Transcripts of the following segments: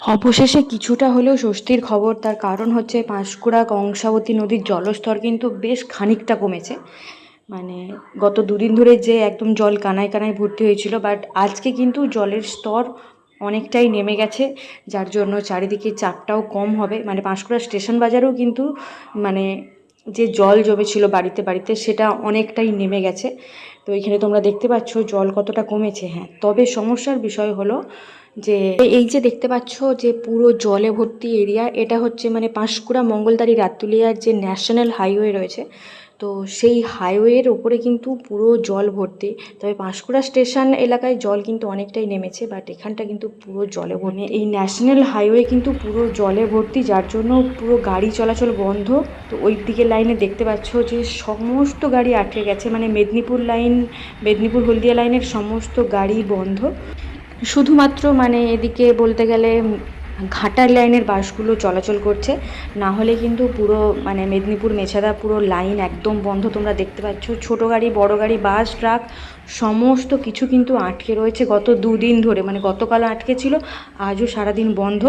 অবশেষে কিছুটা হলেও স্বস্তির খবর, তার কারণ হচ্ছে পাঁশকুড়া কংসাবতী নদীর জলস্তর কিন্তু বেশ খানিকটা কমেছে। মানে গত দুদিন ধরে যে একদম জল কানায় কানায় ভর্তি হয়েছিল, বাট আজকে কিন্তু জলের স্তর অনেকটাই নেমে গেছে, যার জন্য চারিদিকে চাপটাও কম হবে। মানে পাঁশকুড়া স্টেশন বাজারেও কিন্তু মানে যে জল জমেছিল বাড়িতে বাড়িতে, সেটা অনেকটাই নেমে গেছে। তো এখানে তোমরা দেখতে পাচ্ছ জল কতটা কমেছে। হ্যাঁ তবে সমস্যার বিষয় হলো যে এই যে দেখতে পাচ্ছ যে পুরো জলে ভর্তি এরিয়া, এটা হচ্ছে মানে পাঁশকুড়া মঙ্গলদারি রাতুলিয়ার যে ন্যাশনাল হাইওয়ে রয়েছে। তো সেই হাইওয়ের ওপরে কিন্তু পুরো জল ভর্তি। তবে পাঁশকুড়া স্টেশন এলাকায় জল কিন্তু অনেকটাই নেমেছে বাট এখানটা কিন্তু পুরো জলে ভর্তি। এই ন্যাশনাল হাইওয়ে কিন্তু পুরো জলে ভর্তি, যার জন্য পুরো গাড়ি চলাচল বন্ধ। তো ওই দিকের লাইনে দেখতে পাচ্ছ যে সমস্ত গাড়ি আটকে গেছে। মানে মেদিনীপুর লাইন, মেদিনীপুর হলদিয়া লাইনের সমস্ত গাড়ি বন্ধ। শুধুমাত্র মানে এদিকে বলতে গেলে ঘাটার লাইনের বাসগুলো চলাচল করছে। না হলে কিন্তু পুরো মানে মেদিনীপুর মেছাদা পুরো লাইন একদম বন্ধ। তোমরা দেখতে পাচ্ছ ছোট গাড়ি বড় গাড়ি বাস ট্রাক সমস্ত কিছু কিন্তু আটকে রয়েছে গত দুদিন ধরে। মানে গতকাল আটকে ছিল আজও সারাদিন বন্ধ।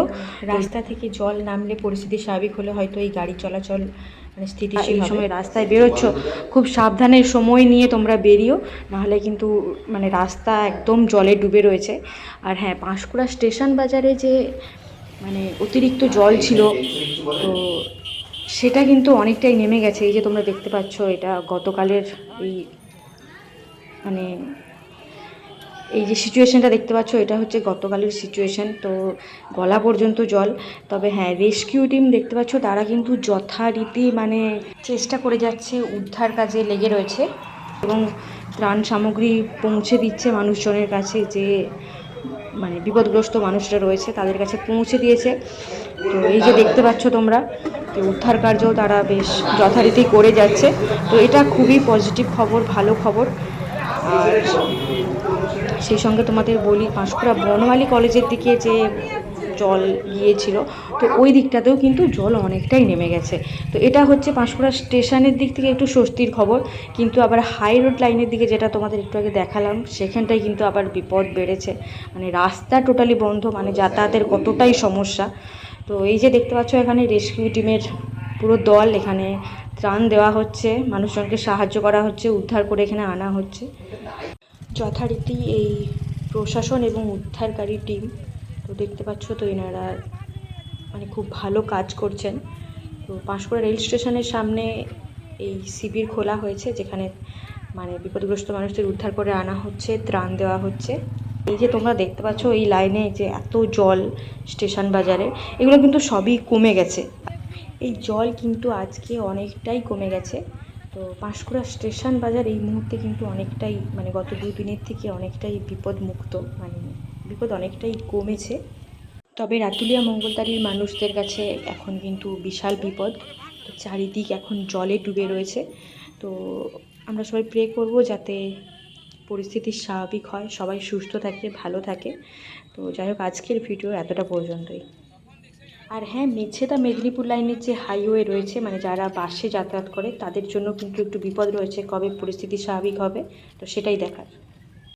রাস্তা থেকে জল নামলে পরিস্থিতি স্বাভাবিক হলে হয়তো এই গাড়ি চলাচল মানে স্থিতিশীল সময় রাস্তায় বেরোচ্ছ। খুব সাবধানে সময় নিয়ে তোমরা বেরিও নাহলে কিন্তু মানে রাস্তা একদম জলে ডুবে রয়েছে। আর হ্যাঁ পাঁশকুড়া স্টেশন বাজারে যে মানে অতিরিক্ত জল ছিল, তো সেটা কিন্তু অনেকটাই নেমে গেছে। এই যে তোমরা দেখতে পাচ্ছ, এটা গতকালের এই মানে এই যে সিচুয়েশানটা দেখতে পাচ্ছ, এটা হচ্ছে গতকালের সিচুয়েশন তো গলা পর্যন্ত জল। তবে হ্যাঁ রেস্কিউ টিম দেখতে পাচ্ছ, তারা কিন্তু যথারীতি মানে চেষ্টা করে যাচ্ছে উদ্ধার কাজে লেগে রয়েছে এবং ত্রাণ সামগ্রী পৌঁছে দিচ্ছে মানুষজনের কাছে যে মানে বিপদগ্রস্ত মানুষরা রয়েছে, তাদের কাছে পৌঁছে দিয়েছে। তো এই যে দেখতে পাচ্ছ তোমরা, তো উদ্ধার কার্যও তারা বেশ যথারীতি করে যাচ্ছে। তো এটা খুবই পজিটিভ খবর, ভালো খবর। আর সেই সঙ্গে তোমাদের বলি পাঁশকুড়া বনমালী কলেজের দিকে যে জল গিয়েছিল, তো ওই দিকটাতেও কিন্তু জল অনেকটাই নেমে গেছে। তো এটা হচ্ছে পাঁশকুড়া স্টেশনের দিক থেকে একটু স্বস্তির খবর, কিন্তু আবার হাই রোড লাইনের দিকে যেটা তোমাদের একটু আগে দেখালাম, সেখানটায় কিন্তু আবার বিপদ বেড়েছে। মানে রাস্তা টোটালি বন্ধ মানে যাতায়াতের কতটাই সমস্যা। তো এই যে দেখতে পাচ্ছ, এখানে রেস্কিউ টিমের পুরো দল, এখানে ত্রাণ দেওয়া হচ্ছে, মানুষজনকে সাহায্য করা হচ্ছে, উদ্ধার করে এখানে আনা হচ্ছে। যথারীতি এই প্রশাসন এবং উদ্ধারকারী টিম তো দেখতে পাচ্ছ তো এনারা মানে খুব ভালো কাজ করছেন। তো পাঁশকুড়া রেল স্টেশনের সামনে এই শিবির খোলা হয়েছে, যেখানে মানে বিপদগ্রস্ত মানুষদের উদ্ধার করে আনা হচ্ছে, ত্রাণ দেওয়া হচ্ছে। এই যে তোমরা দেখতে পাচ্ছ এই লাইনে যে এত জল স্টেশন বাজারে, এগুলো কিন্তু সবই কমে গেছে। এই জল কিন্তু আজকে অনেকটাই কমে গেছে। তো পাঁশকুড়া স্টেশন বাজার এই মুহূর্তে কিন্তু অনেকটাই মানে গত দুদিনের থেকে অনেকটাই বিপদমুক্ত মানে বিপদ অনেকটাই কমেছে। তবে রাতুলিয়া মঙ্গলদারির মানুষদের কাছে এখন কিন্তু বিশাল বিপদ। চারিদিক এখন জলে ডুবে রয়েছে। তো আমরা সবাই প্রে করব যাতে পরিস্থিতি স্বাভাবিক হয়, সবাই সুস্থ থাকে, ভালো থাকে। তো যাই হোক, আজকের ভিডিও এতটা পর্যন্তই। আর হ্যাঁ মেছেদা মেদিনীপুর লাইনের যে হাইওয়ে রয়েছে মানে যারা বাসে যাতায়াত করে, তাদের জন্য কিন্তু একটু বিপদ রয়েছে, কবে পরিস্থিতি স্বাভাবিক হবে, তো সেটাই দেখার।